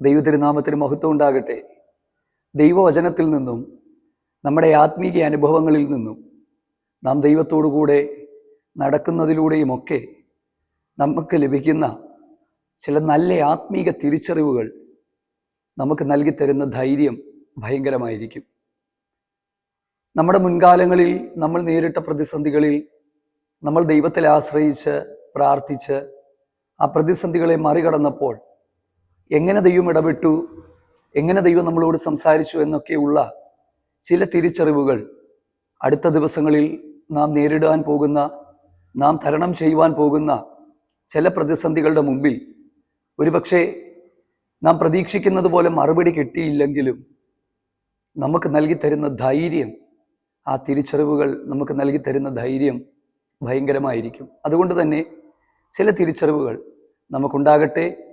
ദൈവതിരുനാമത്തിന് മഹത്വം ഉണ്ടാകട്ടെ. ദൈവവചനത്തിൽ നിന്നും നമ്മുടെ ആത്മീയ അനുഭവങ്ങളിൽ നിന്നും നാം ദൈവത്തോടു കൂടെ നടക്കുന്നതിലൂടെയുമൊക്കെ നമുക്ക് ലഭിക്കുന്ന ചില നല്ല ആത്മീക തിരിച്ചറിവുകൾ നമുക്ക് നൽകിത്തരുന്ന ധൈര്യം ഭയങ്കരമായിരിക്കും. നമ്മുടെ മുൻകാലങ്ങളിൽ നമ്മൾ നേരിട്ട പ്രതിസന്ധികളിൽ നമ്മൾ ദൈവത്തിൽ ആശ്രയിച്ച് പ്രാർത്ഥിച്ച് ആ പ്രതിസന്ധികളെ മറികടന്നപ്പോൾ എങ്ങനെ ദൈവം ഇടപെട്ടു? എങ്ങനെ ദൈവം നമ്മളോട് സംസാരിച്ചു എന്നൊക്കെയുള്ള ചില തിരിച്ചറിവുകൾ അടുത്ത ദിവസങ്ങളിൽ നാം നേരിടാൻ പോകുന്ന നാം തരണം ചെയ്യുവാൻ പോകുന്ന ചില പ്രതിസന്ധികളുടെ മുമ്പിൽ ഒരുപക്ഷെ നാം പ്രതീക്ഷിക്കുന്നത് പോലെ മറുപടി കിട്ടിയില്ലെങ്കിലും നമുക്ക് നൽകി തരുന്ന ധൈര്യം ആ തിരിച്ചറിവുകൾ നമുക്ക് നൽകി തരുന്ന ധൈര്യം ഭയങ്കരമായിരിക്കും. അതുകൊണ്ട് തന്നെ ചില തിരിച്ചറിവുകൾ നമുക്കുണ്ടാകട്ടെ.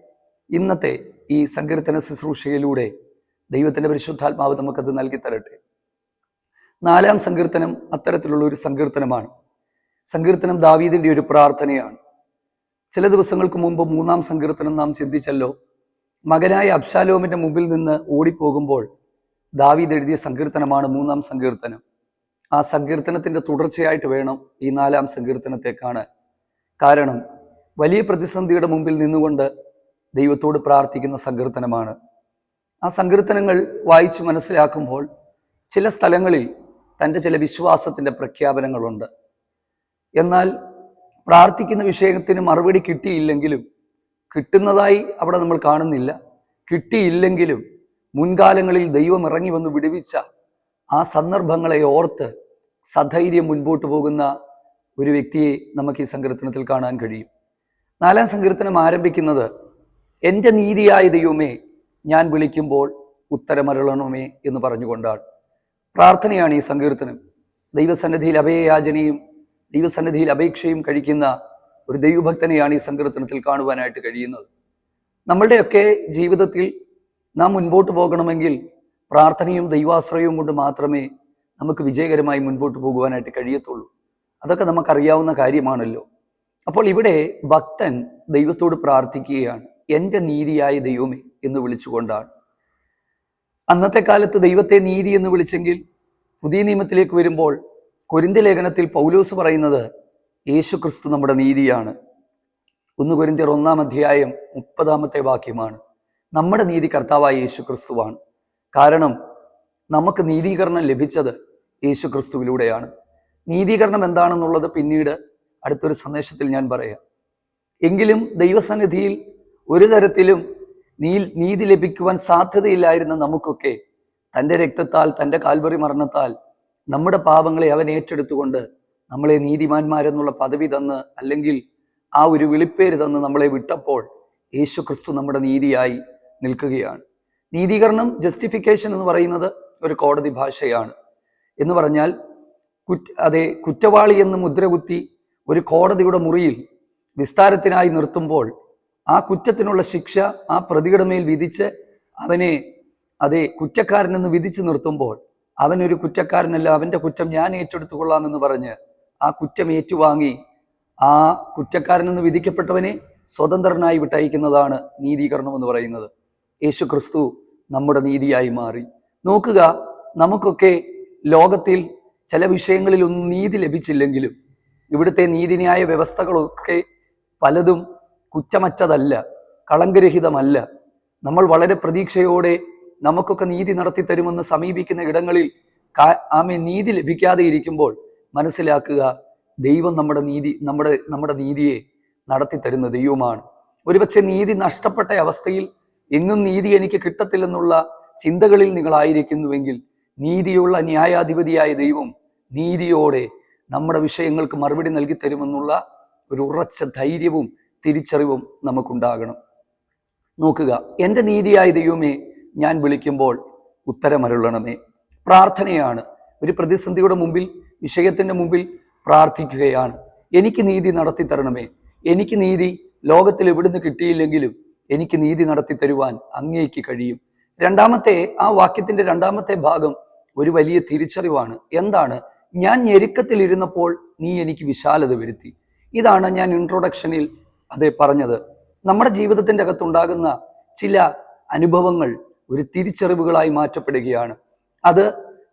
ഇന്നത്തെ ഈ സങ്കീർത്തന ശുശ്രൂഷയിലൂടെ ദൈവത്തിന്റെ പരിശുദ്ധാത്മാവ് നമുക്കത് നൽകി തരട്ടെ. നാലാം സങ്കീർത്തനം അത്തരത്തിലുള്ള ഒരു സങ്കീർത്തനമാണ്. സങ്കീർത്തനം ദാവീദിന്റെ ഒരു പ്രാർത്ഥനയാണ്. ചില ദിവസങ്ങൾക്ക് മുമ്പ് മൂന്നാം സങ്കീർത്തനം നാം ചിന്തിച്ചല്ലോ മകനായ അബ്ശാലോമിന്റെ മുമ്പിൽ നിന്ന് ഓടിപ്പോകുമ്പോൾ ദാവീദ് എഴുതിയ സങ്കീർത്തനമാണ് മൂന്നാം സങ്കീർത്തനം. ആ സങ്കീർത്തനത്തിന്റെ തുടർച്ചയായിട്ട് വേണം ഈ നാലാം സങ്കീർത്തനത്തെ കാണാൻ കാരണം വലിയ പ്രതിസന്ധിയുടെ മുമ്പിൽ നിന്നുകൊണ്ട് ദൈവത്തോട് പ്രാർത്ഥിക്കുന്ന സങ്കീർത്തനമാണ്. ആ സങ്കീർത്തനങ്ങൾ വായിച്ച് മനസ്സിലാക്കുമ്പോൾ ചില സ്ഥലങ്ങളിൽ തന്റെ ചില വിശ്വാസത്തിന്റെ പ്രഖ്യാപനങ്ങളുണ്ട്. എന്നാൽ പ്രാർത്ഥിക്കുന്ന വിഷയത്തിന് മറുപടി കിട്ടിയില്ലെങ്കിലും കിട്ടുന്നതായി അവിടെ നമ്മൾ കാണുന്നില്ല. കിട്ടിയില്ലെങ്കിലും മുൻകാലങ്ങളിൽ ദൈവം ഇറങ്ങി വന്ന് വിടുവിച്ച ആ സന്ദർഭങ്ങളെ ഓർത്ത് സധൈര്യം മുൻപോട്ട് പോകുന്ന ഒരു വ്യക്തിയെ നമുക്ക് ഈ സങ്കീർത്തനത്തിൽ കാണാൻ കഴിയും. നാലാം സങ്കീർത്തനം ആരംഭിക്കുന്നത് എന്റെ നീതിയായ ദൈവമേ ഞാൻ വിളിക്കുമ്പോൾ ഉത്തരമരുളണമേ എന്ന് പറഞ്ഞുകൊണ്ടാണ്. പ്രാർത്ഥനയാണ് ഈ സങ്കീർത്തനം. ദൈവസന്നിധിയിൽ അഭയയാചനയും ദൈവസന്നിധിയിൽ അപേക്ഷയും കഴിക്കുന്ന ഒരു ദൈവഭക്തനെയാണ് ഈ സങ്കീർത്തനത്തിൽ കാണുവാനായിട്ട് കഴിയുന്നത്. നമ്മളുടെയൊക്കെ ജീവിതത്തിൽ നാം മുൻപോട്ട് പോകണമെങ്കിൽ പ്രാർത്ഥനയും ദൈവാശ്രയവും കൊണ്ട് മാത്രമേ നമുക്ക് വിജയകരമായി മുൻപോട്ട് പോകുവാനായിട്ട് കഴിയത്തുള്ളൂ. അതൊക്കെ നമുക്കറിയാവുന്ന കാര്യമാണല്ലോ. അപ്പോൾ ഇവിടെ ഭക്തൻ ദൈവത്തോട് പ്രാർത്ഥിക്കുകയാണ്. എന്റെ നീതിയായ ദൈവമേ എന്ന് വിളിച്ചുകൊണ്ടാണ്. അന്നത്തെ കാലത്ത് ദൈവത്തെ നീതി എന്ന് വിളിച്ചെങ്കിൽ പുതിയ നിയമത്തിലേക്ക് വരുമ്പോൾ കൊരിന്ത ലേഖനത്തിൽ പൗലോസ് പറയുന്നത് യേശു ക്രിസ്തു നമ്മുടെ നീതിയാണ്. ഒന്ന് കൊരിന്തിയർ ഒന്നാം അധ്യായം മുപ്പതാമത്തെ വാക്യമാണ്. നമ്മുടെ നീതി കർത്താവായ യേശു ക്രിസ്തുവാണ്. കാരണം നമുക്ക് നീതീകരണം ലഭിച്ചത് യേശു ക്രിസ്തുവിലൂടെയാണ്. നീതീകരണം എന്താണെന്നുള്ളത് പിന്നീട് അടുത്തൊരു സന്ദേശത്തിൽ ഞാൻ പറയാം. എങ്കിലും ദൈവസന്നിധിയിൽ ഒരു തരത്തിലും നീ നീതി ലഭിക്കുവാൻ സാധ്യതയില്ലായിരുന്ന നമുക്കൊക്കെ തന്റെ രക്തത്താൽ തന്റെ കാൽവറി മരണത്താൽ നമ്മുടെ പാപങ്ങളെ അവൻ ഏറ്റെടുത്തുകൊണ്ട് നമ്മളെ നീതിമാന്മാരെന്നുള്ള പദവി തന്ന് അല്ലെങ്കിൽ ആ ഒരു വിളിപ്പേര് തന്ന് നമ്മളെ വിട്ടപ്പോൾ യേശു ക്രിസ്തു നമ്മുടെ നീതിയായി നിൽക്കുകയാണ്. നീതീകരണം ജസ്റ്റിഫിക്കേഷൻ എന്ന് പറയുന്നത് ഒരു കോടതി ഭാഷയാണ്. എന്ന് പറഞ്ഞാൽ കുറ്റ അതെ കുറ്റവാളി എന്ന് മുദ്രകുത്തി ഒരു കോടതിയുടെ മുറിയിൽ വിസ്താരത്തിനായി നിർത്തുമ്പോൾ ആ കുറ്റത്തിനുള്ള ശിക്ഷ ആ പ്രതിയുടെ മേൽ വിധിച്ച് അവനെ അതെ കുറ്റക്കാരനെന്ന് വിധിച്ചു നിർത്തുമ്പോൾ അവനൊരു കുറ്റക്കാരനല്ല അവന്റെ കുറ്റം ഞാൻ ഏറ്റെടുത്തു കൊള്ളാമെന്ന് പറഞ്ഞ് ആ കുറ്റം ഏറ്റുവാങ്ങി ആ കുറ്റക്കാരനെന്ന് വിധിക്കപ്പെട്ടവനെ സ്വതന്ത്രനായി വിട്ടയക്കുന്നതാണ് നീതീകരണം എന്ന് പറയുന്നത്. യേശു ക്രിസ്തു നമ്മുടെ നീതിയായി മാറി. നോക്കുക നമുക്കൊക്കെ ലോകത്തിൽ ചില വിഷയങ്ങളിൽ ഒന്നും നീതി ലഭിച്ചില്ലെങ്കിലും ഇവിടുത്തെ നീതിന്യായ വ്യവസ്ഥകളൊക്കെ പലതും കുറ്റമറ്റതല്ല കളങ്കരഹിതമല്ല. നമ്മൾ വളരെ പ്രതീക്ഷയോടെ നമുക്കൊക്കെ നീതി നടത്തി തരുമെന്ന് സമീപിക്കുന്ന ഇടങ്ങളിൽ ആമെ നീതി ലഭിക്കാതെ ഇരിക്കുമ്പോൾ മനസ്സിലാക്കുക ദൈവം നമ്മുടെ നീതി നമ്മുടെ നമ്മുടെ നീതിയെ നടത്തി തരുന്ന ദൈവമാണ്. ഒരുപക്ഷെ നീതി നഷ്ടപ്പെട്ട അവസ്ഥയിൽ എങ്ങും നീതി എനിക്ക് കിട്ടത്തില്ലെന്നുള്ള ചിന്തകളിൽ നിങ്ങളായിരിക്കുന്നുവെങ്കിൽ നീതിയുള്ള ന്യായാധിപതിയായ ദൈവം നീതിയോടെ നമ്മുടെ വിഷയങ്ങൾക്ക് മറുപടി നൽകി തരുമെന്നുള്ള ഒരു ഉറച്ച ധൈര്യവും തിരിച്ചറിവും നമുക്കുണ്ടാകണം. നോക്കുക എന്റെ നീതിയായ ദൈവമേ ഞാൻ വിളിക്കുമ്പോൾ ഉത്തരമരുളണമേ. പ്രാർത്ഥനയാണ്. ഒരു പ്രതിസന്ധിയുടെ മുമ്പിൽ വിഷയത്തിന്റെ മുമ്പിൽ പ്രാർത്ഥിക്കുകയാണ്. എനിക്ക് നീതി നടത്തി തരണമേ എനിക്ക് നീതി ലോകത്തിൽ എവിടുന്ന് കിട്ടിയില്ലെങ്കിലും എനിക്ക് നീതി നടത്തി തരുവാൻ അങ്ങേക്ക് കഴിയും. രണ്ടാമത്തെ ആ വാക്യത്തിന്റെ രണ്ടാമത്തെ ഭാഗം ഒരു വലിയ തിരിച്ചറിവാണ്. എന്താണ്? ഞാൻ ഞെരുക്കത്തിലിരുന്നപ്പോൾ നീ എനിക്ക് വിശാലത വരുത്തി. ഇതാണ് ഞാൻ ഇൻട്രൊഡക്ഷനിൽ അതെ പറഞ്ഞത്. നമ്മുടെ ജീവിതത്തിന്റെ അകത്തുണ്ടാകുന്ന ചില അനുഭവങ്ങൾ ഒരു തിരിച്ചറിവുകളായി മാറ്റപ്പെടുകയാണ്. അത്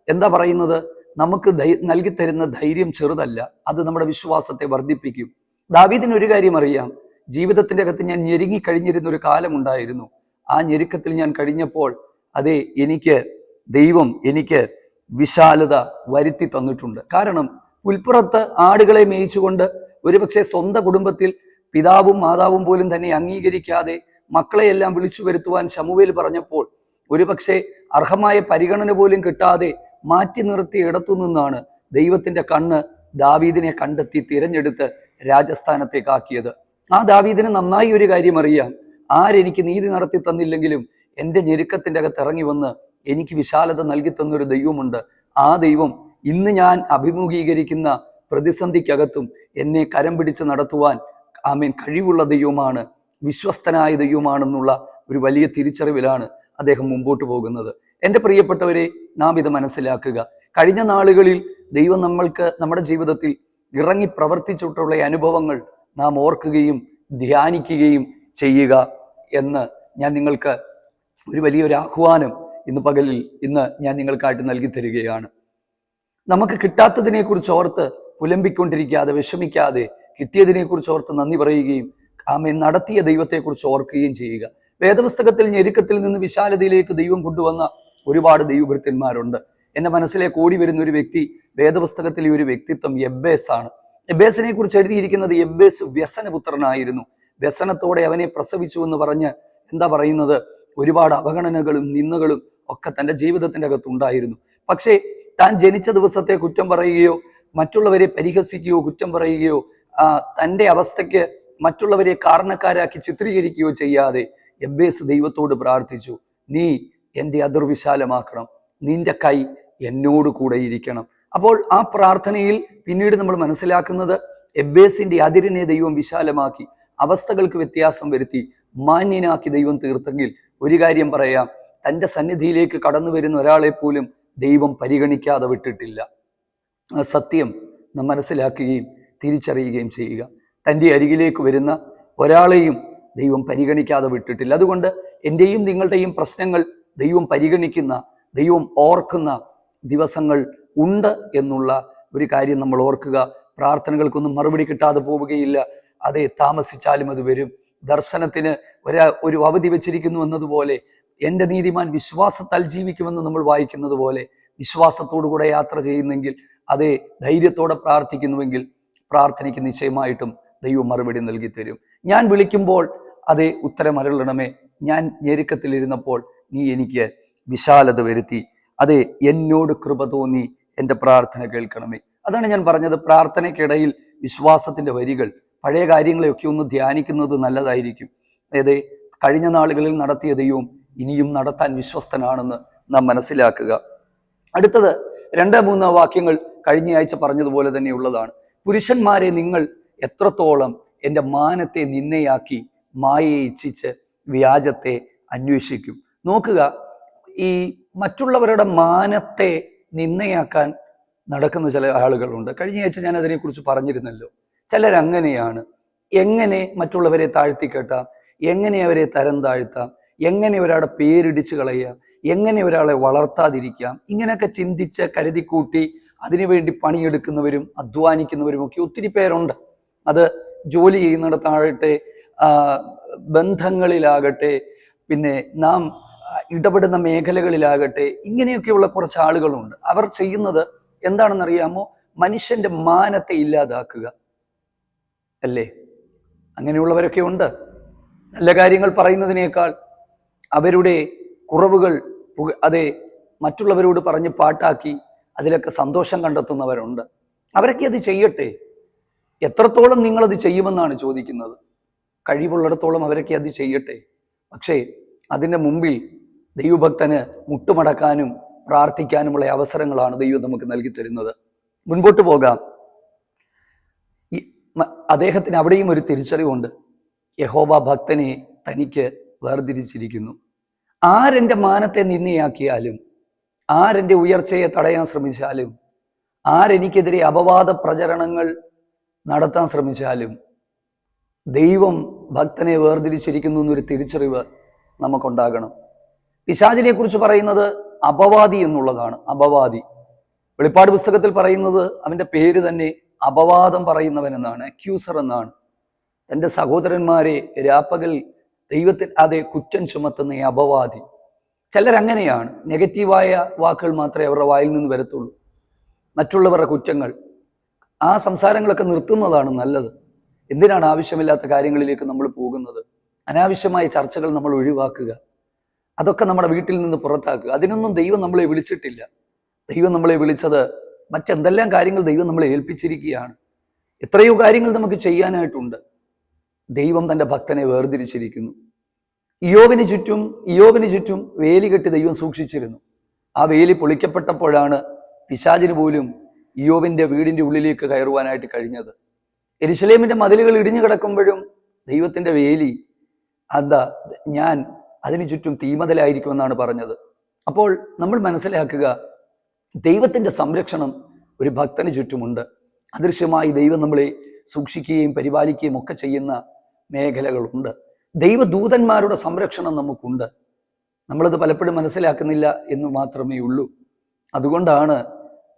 എന്താ പറയുന്നത്? നമുക്ക് നൽകിത്തരുന്ന ധൈര്യം ചെറുതല്ല. അത് നമ്മുടെ വിശ്വാസത്തെ വർദ്ധിപ്പിക്കും. ദാവീദിന് ഒരു കാര്യം അറിയാം. ജീവിതത്തിന്റെ അകത്ത് ഞാൻ ഞെരുങ്ങി കഴിഞ്ഞിരുന്ന ഒരു കാലമുണ്ടായിരുന്നു. ആ ഞെരുക്കത്തിൽ ഞാൻ കഴിഞ്ഞപ്പോൾ അതെ എനിക്ക് ദൈവം എനിക്ക് വിശാലത വരുത്തി തന്നിട്ടുണ്ട്. കാരണം പുൽപ്പുറത്ത് ആടുകളെ മേയിച്ചുകൊണ്ട് ഒരുപക്ഷെ സ്വന്തം കുടുംബത്തിൽ പിതാവും മാതാവും പോലും തന്നെ അംഗീകരിക്കാതെ മക്കളെയെല്ലാം വിളിച്ചു വരുത്തുവാൻ ശമുവേൽ പറഞ്ഞപ്പോൾ ഒരുപക്ഷെ അർഹമായ പരിഗണന പോലും കിട്ടാതെ മാറ്റി നിർത്തിയ ഇടത്തു നിന്നാണ് ദൈവത്തിന്റെ കണ്ണ് ദാവീദിനെ കണ്ടെത്തി തിരഞ്ഞെടുത്ത് രാജസ്ഥാനത്തേക്കാക്കിയത് ആ ദാവീദിന് നന്നായി ഒരു കാര്യം അറിയാം. ആരെനിക്ക് നീതി നടത്തി തന്നില്ലെങ്കിലും എന്റെ ഞെരുക്കത്തിന്റെ അകത്ത് ഇറങ്ങി വന്ന് എനിക്ക് വിശാലത നൽകി തന്നൊരു ദൈവമുണ്ട്. ആ ദൈവം ഇന്ന് ഞാൻ അഭിമുഖീകരിക്കുന്ന പ്രതിസന്ധിക്കകത്തും എന്നെ കരം പിടിച്ച് നടത്തുവാൻ ആമേൻ. കഴിവുള്ള ദൈവമാണ് വിശ്വസ്തനായ ദൈവമാണെന്നുള്ള ഒരു വലിയ തിരിച്ചറിവിലാണ് അദ്ദേഹം മുമ്പോട്ട് പോകുന്നത്. എന്റെ പ്രിയപ്പെട്ടവരെ നാം ഇത് മനസ്സിലാക്കുക. കഴിഞ്ഞ നാളുകളിൽ ദൈവം നമ്മൾക്ക് നമ്മുടെ ജീവിതത്തിൽ ഇറങ്ങി പ്രവർത്തിച്ചിട്ടുള്ള അനുഭവങ്ങൾ നാം ഓർക്കുകയും ധ്യാനിക്കുകയും ചെയ്യുക എന്ന് ഞാൻ നിങ്ങൾക്ക് ഒരു വലിയൊരു ആഹ്വാനം ഇന്ന് പകലിൽ ഇന്ന് ഞാൻ നിങ്ങൾക്കായിട്ട് നൽകി തരികയാണ്. നമുക്ക് കിട്ടാത്തതിനെക്കുറിച്ച് ഓർത്ത് പുലമ്പിക്കൊണ്ടിരിക്കാതെ വിഷമിക്കാതെ കിട്ടിയതിനെ കുറിച്ച് ഓർത്ത് നന്ദി പറയുകയും ആമെ നടത്തിയ ദൈവത്തെക്കുറിച്ച് ഓർക്കുകയും ചെയ്യുക. വേദപുസ്തകത്തിൽ ഞെരുക്കത്തിൽ നിന്ന് വിശാലതയിലേക്ക് ദൈവം കൊണ്ടുവന്ന ഒരുപാട് ദൈവഭൃത്യന്മാരുണ്ട്. എന്റെ മനസ്സിലേക്ക് ഓടി വരുന്ന ഒരു വ്യക്തി വേദപുസ്തകത്തിലെ ഒരു വ്യക്തിത്വം എബ്ബേസ് ആണ്. എബ്ബേസിനെ കുറിച്ച് എഴുതിയിരിക്കുന്നത് എബ്ബേസ് വ്യസനപുത്രനായിരുന്നു. വ്യസനത്തോടെ അവനെ പ്രസവിച്ചു എന്ന് പറഞ്ഞ് എന്താ പറയുന്നത്? ഒരുപാട് അവഗണനകളും നിന്ദകളും ഒക്കെ തന്റെ ജീവിതത്തിന്റെ അകത്തുണ്ടായിരുന്നു പക്ഷേ താൻ ജനിച്ച ദിവസത്തെ കുറ്റം പറയുകയോ മറ്റുള്ളവരെ പരിഹസിക്കുകയോ കുറ്റം പറയുകയോ ആ, തന്റെ അവസ്ഥയ്ക്ക് മറ്റുള്ളവരെ കാരണക്കാരാക്കി ചിത്രീകരിക്കുകയോ ചെയ്യാതെ എബ്ബേസ് ദൈവത്തോട് പ്രാർത്ഥിച്ചു. നീ എന്റെ അതിർവിശാലമാക്കണം. നിന്റെ കൈ എന്നോട് കൂടെ ഇരിക്കണം. അപ്പോൾ ആ പ്രാർത്ഥനയിൽ പിന്നീട് നമ്മൾ മനസ്സിലാക്കുന്നത് എബ്ബേസിന്റെ അതിരിനെ ദൈവം വിശാലമാക്കി അവസ്ഥകൾക്ക് വ്യത്യാസം വരുത്തി മാന്യനാക്കി ദൈവം തീർത്തെങ്കിൽ ഒരു കാര്യം പറയാം. തന്റെ സന്നിധിയിലേക്ക് കടന്നു വരുന്ന ഒരാളെ പോലും ദൈവം പരിഗണിക്കാതെ വിട്ടിട്ടില്ല. സത്യം നാം മനസ്സിലാക്കുകയും തിരിച്ചറിയുകയും ചെയ്യുക. തന്റെ അരികിലേക്ക് വരുന്ന ഒരാളെയും ദൈവം പരിഗണിക്കാതെ വിട്ടിട്ടില്ല. അതുകൊണ്ട് എന്റെയും നിങ്ങളുടെയും പ്രശ്നങ്ങൾ ദൈവം പരിഗണിക്കുന്ന ദൈവം ഓർക്കുന്ന ദിവസങ്ങൾ ഉണ്ട് എന്നുള്ള ഒരു കാര്യം നമ്മൾ ഓർക്കുക. പ്രാർത്ഥനകൾക്കൊന്നും മറുപടി കിട്ടാതെ പോവുകയില്ല. അതെ താമസിച്ചാലും അത് വരും. ദർശനത്തിന് ഒരാ ഒരു അവധി വെച്ചിരിക്കുന്നു എന്നതുപോലെ എന്റെ നീതിമാൻ വിശ്വാസത്താൽ ജീവിക്കുമെന്ന് നമ്മൾ വായിക്കുന്നത് പോലെ വിശ്വാസത്തോടു കൂടെ യാത്ര ചെയ്യുന്നെങ്കിൽ അതെ ധൈര്യത്തോടെ പ്രാർത്ഥിക്കുന്നുവെങ്കിൽ പ്രാർത്ഥനയ്ക്ക് നിശ്ചയമായിട്ടും ദൈവം മറുപടി നൽകി തരും ഞാൻ വിളിക്കുമ്പോൾ അതേ ഉത്തരം അരുളണമേ. ഞാൻ ഞെരുക്കത്തിലിരുന്നപ്പോൾ നീ എനിക്ക് വിശാലത വരുത്തി. അതെ എന്നോട് കൃപ തോന്നി എന്റെ പ്രാർത്ഥന കേൾക്കണമേ. അതാണ് ഞാൻ പറഞ്ഞത്. പ്രാർത്ഥനയ്ക്കിടയിൽ വിശ്വാസത്തിന്റെ വരികൾ പഴയ കാര്യങ്ങളെയൊക്കെ ഒന്ന് ധ്യാനിക്കുന്നത് നല്ലതായിരിക്കും. അതായത് കഴിഞ്ഞ നാളുകളിൽ നടത്തിയ ദൈവം ഇനിയും നടത്താൻ വിശ്വസ്തനാണെന്ന് നാം മനസ്സിലാക്കുക. അടുത്തത് രണ്ട് മൂന്ന് വാക്യങ്ങൾ കഴിഞ്ഞയാഴ്ച പറഞ്ഞതുപോലെ തന്നെയുള്ളതാണ് പുരുഷന്മാരെ നിങ്ങൾ എത്രത്തോളം എന്റെ മാനത്തെ നിന്നയാക്കി മായയെ ഇച്ഛിച്ച് വ്യാജത്തെ അന്വേഷിക്കും. നോക്കുക ഈ മറ്റുള്ളവരുടെ മാനത്തെ നിന്നയാക്കാൻ നടക്കുന്ന ചില ആളുകളുണ്ട്. കഴിഞ്ഞ ആഴ്ച ഞാൻ അതിനെക്കുറിച്ച് പറഞ്ഞിരുന്നല്ലോ. ചിലരങ്ങനെയാണ്. എങ്ങനെ മറ്റുള്ളവരെ താഴ്ത്തിക്കെട്ടാം? എങ്ങനെ അവരെ തരം താഴ്ത്താം? എങ്ങനെ ഒരാളെ പേരിടിച്ച് കളയാം? എങ്ങനെ ഒരാളെ വളർത്താതിരിക്കാം? ഇങ്ങനെയൊക്കെ ചിന്തിച്ച് കരുതിക്കൂട്ടി അതിനുവേണ്ടി പണിയെടുക്കുന്നവരും അധ്വാനിക്കുന്നവരും ഒക്കെ ഒത്തിരി പേരുണ്ട്. അത് ജോലി ചെയ്യുന്നിടത്താകട്ടെ ബന്ധങ്ങളിലാകട്ടെ പിന്നെ നാം ഇടപെടുന്ന മേഖലകളിലാകട്ടെ ഇങ്ങനെയൊക്കെയുള്ള കുറച്ച് ആളുകളുണ്ട്. അവർ ചെയ്യുന്നത് എന്താണെന്നറിയാമോ? മനുഷ്യന്റെ മാനത്തെ ഇല്ലാതാക്കുക. അല്ലേ? അങ്ങനെയുള്ളവരൊക്കെ ഉണ്ട്. നല്ല കാര്യങ്ങൾ പറയുന്നതിനേക്കാൾ അവരുടെ കുറവുകൾ അതെ മറ്റുള്ളവരോട് പറഞ്ഞ് പാട്ടാക്കി അതിലൊക്കെ സന്തോഷം കണ്ടെത്തുന്നവരുണ്ട്. അവരൊക്കെ അത് ചെയ്യട്ടെ. എത്രത്തോളം നിങ്ങളത് ചെയ്യുമെന്നാണ് ചോദിക്കുന്നത്. കഴിവുള്ളിടത്തോളം അവരൊക്കെ അത് ചെയ്യട്ടെ. പക്ഷേ അതിന്റെ മുമ്പിൽ ദൈവഭക്തന് മുട്ടുമടക്കാനും പ്രാർത്ഥിക്കാനുമുള്ള അവസരങ്ങളാണ് ദൈവം നമുക്ക് നൽകി തരുന്നത്. മുൻപോട്ട് പോകാം. അദ്ദേഹത്തിന് അവിടെയും ഒരു തിരിച്ചറിവുണ്ട്. യഹോബ ഭക്തനെ തനിക്ക് വേർതിരിച്ചിരിക്കുന്നു. ആരെന്റെ മാനത്തെ നിന്നയാക്കിയാലും ആരെന്റെ ഉയർച്ചയെ തടയാൻ ശ്രമിച്ചാലും ആരെനിക്കെതിരെ അപവാദ പ്രചരണങ്ങൾ നടത്താൻ ശ്രമിച്ചാലും ദൈവം ഭക്തനെ വേർതിരിച്ചിരിക്കുന്നു എന്നൊരു തിരിച്ചറിവ് നമുക്കുണ്ടാകണം. പിശാചിനെ കുറിച്ച് പറയുന്നത് അപവാദി എന്നുള്ളതാണ്. അപവാദി. വെളിപ്പാട് പുസ്തകത്തിൽ പറയുന്നത് അവന്റെ പേര് തന്നെ അപവാദം പറയുന്നവൻ എന്നാണ് അക്യൂസർ എന്നാണ്. തന്റെ സഹോദരന്മാരെ രാപ്പകൽ ദൈവത്തിൽ അതെ കുറ്റം ചുമത്തുന്ന ഈ അപവാദി. ചിലരങ്ങനെയാണ്. നെഗറ്റീവായ വാക്കുകൾ മാത്രമേ അവരുടെ വായിൽ നിന്ന് വരത്തുള്ളൂ. മറ്റുള്ളവരുടെ കുറ്റങ്ങൾ ആ സംസാരങ്ങളൊക്കെ നിർത്തുന്നതാണ് നല്ലത്. എന്തിനാണ് ആവശ്യമില്ലാത്ത കാര്യങ്ങളിലേക്ക് നമ്മൾ പോകുന്നത്? അനാവശ്യമായ ചർച്ചകൾ നമ്മൾ ഒഴിവാക്കുക. അതൊക്കെ നമ്മുടെ വീട്ടിൽ നിന്ന് പുറത്താക്കുക. അതിനൊന്നും ദൈവം നമ്മളെ വിളിച്ചിട്ടില്ല. ദൈവം നമ്മളെ വിളിച്ചത് മറ്റെന്തെല്ലാം കാര്യങ്ങൾ ദൈവം നമ്മളെ ഏൽപ്പിച്ചിരിക്കുകയാണ്. എത്രയോ കാര്യങ്ങൾ നമുക്ക് ചെയ്യാനായിട്ടുണ്ട്. ദൈവം തന്റെ ഭക്തനെ വേർതിരിച്ചിരിക്കുന്നു. ഇയോവിന് ചുറ്റും ഇയോവിന് ചുറ്റും വേലി കെട്ടി ദൈവം സൂക്ഷിച്ചിരുന്നു. ആ വേലി പൊളിക്കപ്പെട്ടപ്പോഴാണ് പിശാചിന് പോലും ഇയോവിന്റെ വീടിന്റെ ഉള്ളിലേക്ക് കയറുവാനായിട്ട് കഴിഞ്ഞത്. എരിശലേമിന്റെ മതിലുകൾ ഇടിഞ്ഞു കിടക്കുമ്പോഴും ദൈവത്തിന്റെ വേലി എന്താ ഞാൻ അതിനു ചുറ്റും തീമതലായിരിക്കുമെന്നാണ് പറഞ്ഞത്. അപ്പോൾ നമ്മൾ മനസ്സിലാക്കുക ദൈവത്തിന്റെ സംരക്ഷണം ഒരു ഭക്തന് ചുറ്റുമുണ്ട്. അദൃശ്യമായി ദൈവം നമ്മളെ സൂക്ഷിക്കുകയും പരിപാലിക്കുകയും ഒക്കെ ചെയ്യുന്ന മേഖലകളുണ്ട്. ദൈവദൂതന്മാരുടെ സംരക്ഷണം നമുക്കുണ്ട്. നമ്മളത് പലപ്പോഴും മനസ്സിലാക്കുന്നില്ല എന്ന് മാത്രമേ ഉള്ളൂ. അതുകൊണ്ടാണ്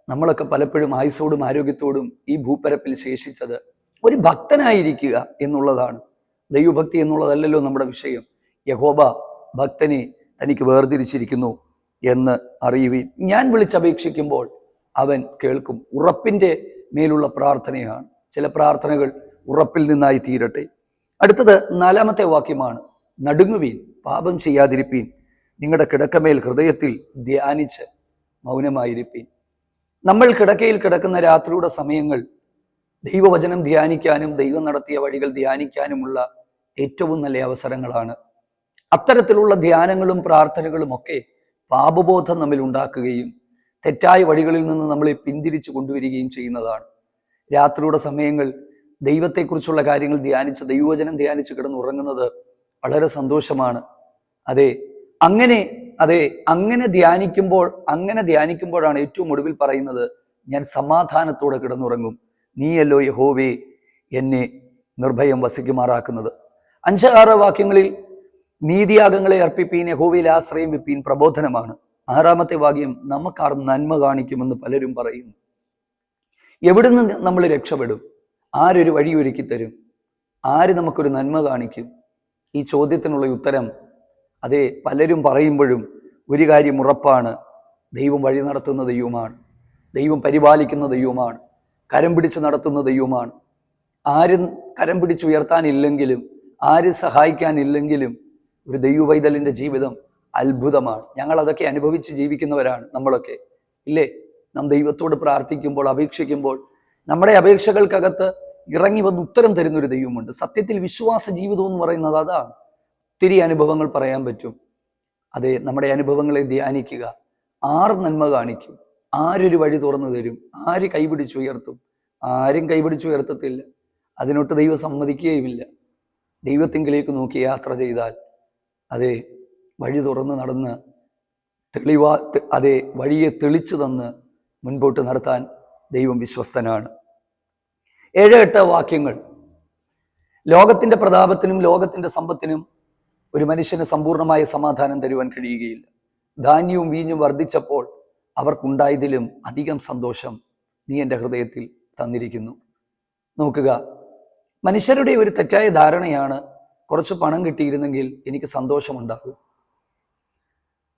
നമ്മളൊക്കെ പലപ്പോഴും ആയുസോടും ആരോഗ്യത്തോടും ഈ ഭൂപ്പരപ്പിൽ ശേഷിച്ചത്. ഒരു ഭക്തനായിരിക്കുക എന്നുള്ളതാണ്. ദൈവഭക്തി എന്നുള്ളതല്ലല്ലോ നമ്മുടെ വിഷയം. യഹോബ ഭക്തനെ തനിക്ക് വേർതിരിച്ചിരിക്കുന്നു എന്ന് അറിയുവിൻ. ഞാൻ വിളിച്ചപേക്ഷിക്കുമ്പോൾ അവൻ കേൾക്കും. ഉറപ്പിന്റെ മേലുള്ള പ്രാർത്ഥനയാണ്. ചില പ്രാർത്ഥനകൾ ഉറപ്പിൽ നിന്നായി തീരട്ടെ. അടുത്തത് നാലാമത്തെ വാക്യമാണ് നടുങ്ങുവീൻ പാപം ചെയ്യാതിരിപ്പീൻ നിങ്ങളുടെ കിടക്കമേൽ ഹൃദയത്തിൽ ധ്യാനിച്ച് മൗനമായിരിപ്പീൻ. നമ്മൾ കിടക്കയിൽ കിടക്കുന്ന രാത്രിയുടെ സമയങ്ങൾ ദൈവവചനം ധ്യാനിക്കാനും ദൈവം നടത്തിയ വഴികൾ ധ്യാനിക്കാനുമുള്ള ഏറ്റവും നല്ല അവസരങ്ങളാണ്. അത്തരത്തിലുള്ള ധ്യാനങ്ങളും പ്രാർത്ഥനകളും ഒക്കെ പാപബോധം നമ്മിൽ ഉണ്ടാക്കുകയും തെറ്റായ വഴികളിൽ നിന്ന് നമ്മളെ പിന്തിരിച്ചു കൊണ്ടുവരികയും ചെയ്യുന്നതാണ്. രാത്രിയുടെ സമയങ്ങൾ ദൈവത്തെക്കുറിച്ചുള്ള കാര്യങ്ങൾ ധ്യാനിച്ച് ദൈവവചനം ധ്യാനിച്ച് കിടന്ന് ഉറങ്ങുന്നത് വളരെ സന്തോഷമാണ്. അതെ അങ്ങനെ അതെ അങ്ങനെ ധ്യാനിക്കുമ്പോൾ അങ്ങനെ ധ്യാനിക്കുമ്പോഴാണ് ഏറ്റവും ഒടുവിൽ പറയുന്നത് ഞാൻ സമാധാനത്തോടെ കിടന്നുറങ്ങും. നീയല്ലോ യഹോവേ എന്നെ നിർഭയം വസിക്കുമാറാക്കുന്നത്. അഞ്ച് ആറ് വാക്യങ്ങളിൽ നീതിയാഗങ്ങളെ അർപ്പിപ്പീൻ യഹോവയിൽ ആശ്രയം വെപ്പീൻ പ്രബോധനമാണ്. ആറാമത്തെ വാക്യം നമുക്കാർ നന്മ കാണിക്കുമെന്ന് പലരും പറയുന്നു. എവിടുന്ന് നമ്മൾ രക്ഷപ്പെടും? ആരൊരു വഴിയൊരുക്കി തരും? ആര് നമുക്കൊരു നന്മ കാണിക്കും? ഈ ചോദ്യത്തിനുള്ള ഉത്തരം അതെ പലരും പറയുമ്പോഴും ഒരു കാര്യം ഉറപ്പാണ്. ദൈവം വഴി നടത്തുന്ന ദൈവമാണ്. ദൈവം പരിപാലിക്കുന്ന ദൈവമാണ്. കരം പിടിച്ച് നടത്തുന്ന ദൈവമാണ്. ആരും കരം പിടിച്ചുയർത്താനില്ലെങ്കിലും ആരും സഹായിക്കാനില്ലെങ്കിലും ഒരു ദൈവവൈതലിന്റെ ജീവിതം അത്ഭുതമാണ്. ഞങ്ങൾ അതൊക്കെ അനുഭവിച്ച് ജീവിക്കുന്നവരാണ് നമ്മളൊക്കെ. ഇല്ലേ? നാം ദൈവത്തോട് പ്രാർത്ഥിക്കുമ്പോൾ അപേക്ഷിക്കുമ്പോൾ നമ്മുടെ അപേക്ഷകൾക്കകത്ത് ഇറങ്ങി വന്ന് ഉത്തരം തരുന്നൊരു ദൈവമുണ്ട്. സത്യത്തിൽ വിശ്വാസ ജീവിതം എന്ന് പറയുന്നത് അതാണ്. ഒത്തിരി അനുഭവങ്ങൾ പറയാൻ പറ്റും. അതെ നമ്മുടെ അനുഭവങ്ങളെ ധ്യാനിക്കുക. ആറ് നന്മ കാണിക്കും. ആരൊരു വഴി തുറന്നു തരും? ആര് കൈപിടിച്ചുയർത്തും ആരും കൈപിടിച്ചുയർത്തത്തില്ല അതിനൊട്ട് ദൈവം സമ്മതിക്കുകയുമില്ല. ദൈവത്തിങ്കിലേക്ക് നോക്കി യാത്ര ചെയ്താൽ അതെ വഴി തുറന്ന് നടന്ന് തെളിവാ അതെ വഴിയെ തെളിച്ചു തന്ന് മുൻപോട്ട് നടത്താൻ ദൈവം വിശ്വസ്തനാണ്. ഏഴ് എട്ട് വാക്യങ്ങൾ. ലോകത്തിന്റെ പ്രതാപത്തിനും ലോകത്തിന്റെ സമ്പത്തിനും ഒരു മനുഷ്യന് സമ്പൂർണമായ സമാധാനം തരുവാൻ കഴിയുകയില്ല. ധാന്യവും വീഞ്ഞും വർദ്ധിച്ചപ്പോൾ അവർക്കുണ്ടായതിലും അധികം സന്തോഷം നീ എന്റെ ഹൃദയത്തിൽ തന്നിരിക്കുന്നു. നോക്കുക മനുഷ്യരുടെ ഒരു തെറ്റായ ധാരണയാണ് കുറച്ച് പണം കിട്ടിയിരുന്നെങ്കിൽ എനിക്ക് സന്തോഷമുണ്ടാകും.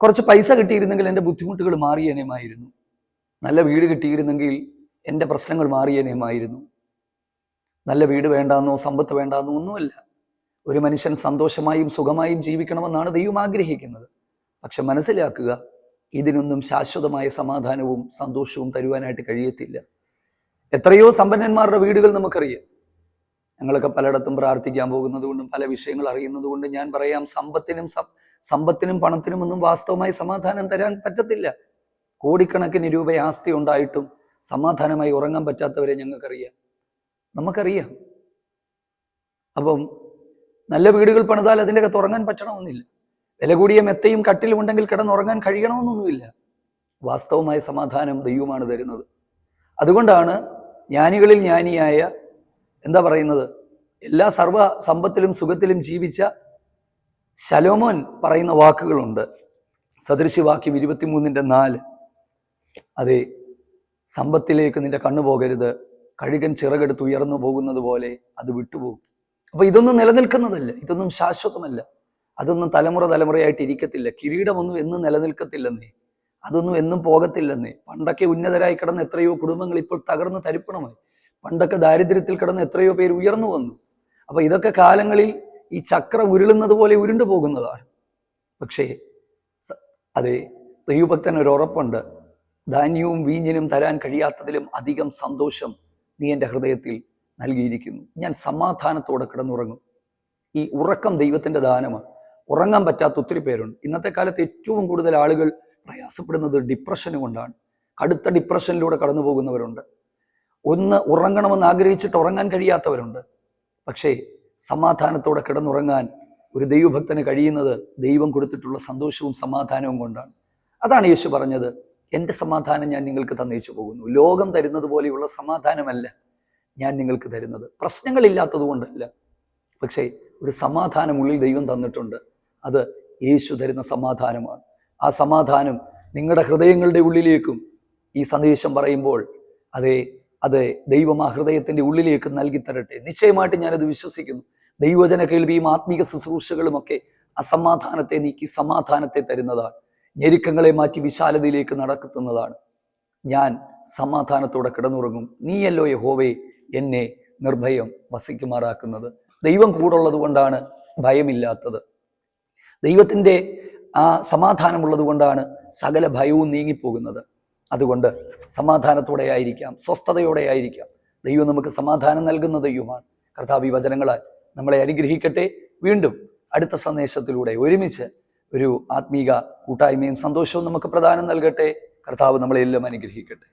കുറച്ച് പൈസ കിട്ടിയിരുന്നെങ്കിൽ എന്റെ ബുദ്ധിമുട്ടുകൾ മാറിയേനേമായിരുന്നു നല്ല വീട് കിട്ടിയിരുന്നെങ്കിൽ എന്റെ പ്രശ്നങ്ങൾ മാറിയേനേമായിരുന്നു നല്ല വീട് വേണ്ടാന്നോ സമ്പത്ത് വേണ്ടാന്നോ ഒന്നുമല്ല. ഒരു മനുഷ്യൻ സന്തോഷമായും സുഖമായും ജീവിക്കണമെന്നാണ് ദൈവം ആഗ്രഹിക്കുന്നത്. പക്ഷെ മനസ്സിലാക്കുക ഇതിനൊന്നും ശാശ്വതമായ സമാധാനവും സന്തോഷവും തരുവാനായിട്ട് കഴിയത്തില്ല. എത്രയോ സമ്പന്നന്മാരുടെ വീടുകൾ നമുക്കറിയാം. ഞങ്ങളൊക്കെ പലയിടത്തും പ്രാർത്ഥിക്കാൻ പോകുന്നത് കൊണ്ടും പല വിഷയങ്ങൾ അറിയുന്നത് കൊണ്ടും ഞാൻ പറയാം സമ്പത്തിനും സമ്പത്തിനും പണത്തിനും ഒന്നും വാസ്തവമായി സമാധാനം തരാൻ പറ്റത്തില്ല. കോടിക്കണക്കിന് രൂപ ആസ്തി ഉണ്ടായിട്ടും സമാധാനമായി ഉറങ്ങാൻ പറ്റാത്തവരെ ഞങ്ങൾക്കറിയാം. നമുക്കറിയാം. അപ്പം നല്ല വീടുകൾ പണിതാൽ അതിന്റെ ഉറങ്ങാൻ പറ്റണമെന്നില്ല. വില കൂടിയ മെത്തയും കട്ടിലും ഉണ്ടെങ്കിൽ കിടന്നുറങ്ങാൻ കഴിയണമെന്നൊന്നുമില്ല. വാസ്തവമായ സമാധാനം ദൈവമാണ് തരുന്നത്. അതുകൊണ്ടാണ് ജ്ഞാനികളിൽ ജ്ഞാനിയായ എന്താ പറയുന്നത്? എല്ലാ സർവ സമ്പത്തിലും സുഖത്തിലും ജീവിച്ച ശലോമോൻ പറയുന്ന വാക്കുകളുണ്ട്. സദൃശ്യവാക്യം ഇരുപത്തിമൂന്നിന്റെ നാല്. അതെ സമ്പത്തിലേക്ക് നിന്റെ കണ്ണു പോകരുത്. കഴുകൻ ചിറകെടുത്ത് ഉയർന്നു പോകുന്നത് പോലെ അത് വിട്ടുപോകും. അപ്പൊ ഇതൊന്നും നിലനിൽക്കുന്നതല്ല. ഇതൊന്നും ശാശ്വതമല്ല. അതൊന്നും തലമുറ തലമുറയായിട്ട് ഇരിക്കത്തില്ല. കിരീടമൊന്നും എന്നും നിലനിൽക്കത്തില്ലെന്നേ. അതൊന്നും എന്നും പോകത്തില്ലെന്നേ. പണ്ടൊക്കെ ഉന്നതരായി കിടന്ന എത്രയോ കുടുംബങ്ങൾ ഇപ്പോൾ തകർന്ന് തരിപ്പണമായി. പണ്ടൊക്കെ ദാരിദ്ര്യത്തിൽ കിടന്ന് എത്രയോ പേര് ഉയർന്നു വന്നു. അപ്പൊ ഇതൊക്കെ കാലങ്ങളിൽ ഈ ചക്രം ഉരുളുന്നത് പോലെ ഉരുണ്ടു പോകുന്നതാണ് പക്ഷേ അതെ ദൈവഭക്തൻ ഒരു ഉറപ്പുണ്ട്. ധാന്യവും വീഞ്ഞിനും തരാൻ കഴിയാത്തതിലും അധികം സന്തോഷം നീ എന്റെ ഹൃദയത്തിൽ നൽകിയിരിക്കുന്നു. ഞാൻ സമാധാനത്തോടെ കിടന്നുറങ്ങും. ഈ ഉറക്കം ദൈവത്തിന്റെ ദാനമാണ്. ഉറങ്ങാൻ പറ്റാത്ത ഒത്തിരി പേരുണ്ട്. ഇന്നത്തെ കാലത്ത് ഏറ്റവും കൂടുതൽ ആളുകൾ പ്രയാസപ്പെടുന്നത് ഡിപ്രഷന് കൊണ്ടാണ്. കടുത്ത ഡിപ്രഷനിലൂടെ കടന്നു പോകുന്നവരുണ്ട് ഒന്ന് ഉറങ്ങണമെന്ന് ആഗ്രഹിച്ചിട്ട് ഉറങ്ങാൻ കഴിയാത്തവരുണ്ട്. പക്ഷേ സമാധാനത്തോടെ കിടന്നുറങ്ങാൻ ഒരു ദൈവഭക്തന് കഴിയുന്നത് ദൈവം കൊടുത്തിട്ടുള്ള സന്തോഷവും സമാധാനവും കൊണ്ടാണ്. അതാണ് യേശു പറഞ്ഞത്. എന്റെ സമാധാനം ഞാൻ നിങ്ങൾക്ക് തന്നേച്ചു പോകുന്നു. ലോകം തരുന്നത് പോലെയുള്ള സമാധാനമല്ല ഞാൻ നിങ്ങൾക്ക് തരുന്നത്. പ്രശ്നങ്ങളില്ലാത്തത് കൊണ്ടല്ല. പക്ഷേ ഒരു സമാധാനം ഉള്ളിൽ ദൈവം തന്നിട്ടുണ്ട്. അത് യേശു തരുന്ന സമാധാനമാണ്. ആ സമാധാനം നിങ്ങളുടെ ഹൃദയങ്ങളുടെ ഉള്ളിലേക്കും ഈ സന്ദേശം പറയുമ്പോൾ അതെ അത് ദൈവം ആ ഹൃദയത്തിന്റെ ഉള്ളിലേക്ക് നൽകി തരട്ടെ. നിശ്ചയമായിട്ട് ഞാനത് വിശ്വസിക്കുന്നു. ദൈവജന കേൾവിയും ആത്മീക ശുശ്രൂഷകളുമൊക്കെ അസമാധാനത്തെ നീക്കി സമാധാനത്തെ തരുന്നതാണ്. ഞെരുക്കങ്ങളെ മാറ്റി വിശാലതയിലേക്ക് നടക്കുന്നതാണ്. ഞാൻ സമാധാനത്തോടെ കിടന്നുറങ്ങും. നീയല്ലോ യഹോവേ എന്നെ നിർഭയം വസിക്കുമാറാക്കുന്നത്. ദൈവം കൂടുള്ളത് കൊണ്ടാണ് ഭയമില്ലാത്തത്. ദൈവത്തിന്റെ ആ സമാധാനമുള്ളത് കൊണ്ടാണ് സകല ഭയവും നീങ്ങിപ്പോകുന്നത്. അതുകൊണ്ട് സമാധാനത്തോടെ ആയിരിക്കാം സ്വസ്ഥതയോടെ ആയിരിക്കാം. ദൈവം നമുക്ക് സമാധാനം നൽകുന്ന ദൈവമാണ്. കർത്താവ് ഈ വചനങ്ങളാൽ നമ്മളെ അനുഗ്രഹിക്കട്ടെ. വീണ്ടും അടുത്ത സന്ദേശത്തിലൂടെ ഒരുമിച്ച് ഒരു ആത്മീക കൂട്ടായ്മയും സന്തോഷവും നമുക്ക് പ്രദാനം നൽകട്ടെ. കർത്താവ് നമ്മളെല്ലാം അനുഗ്രഹിക്കട്ടെ.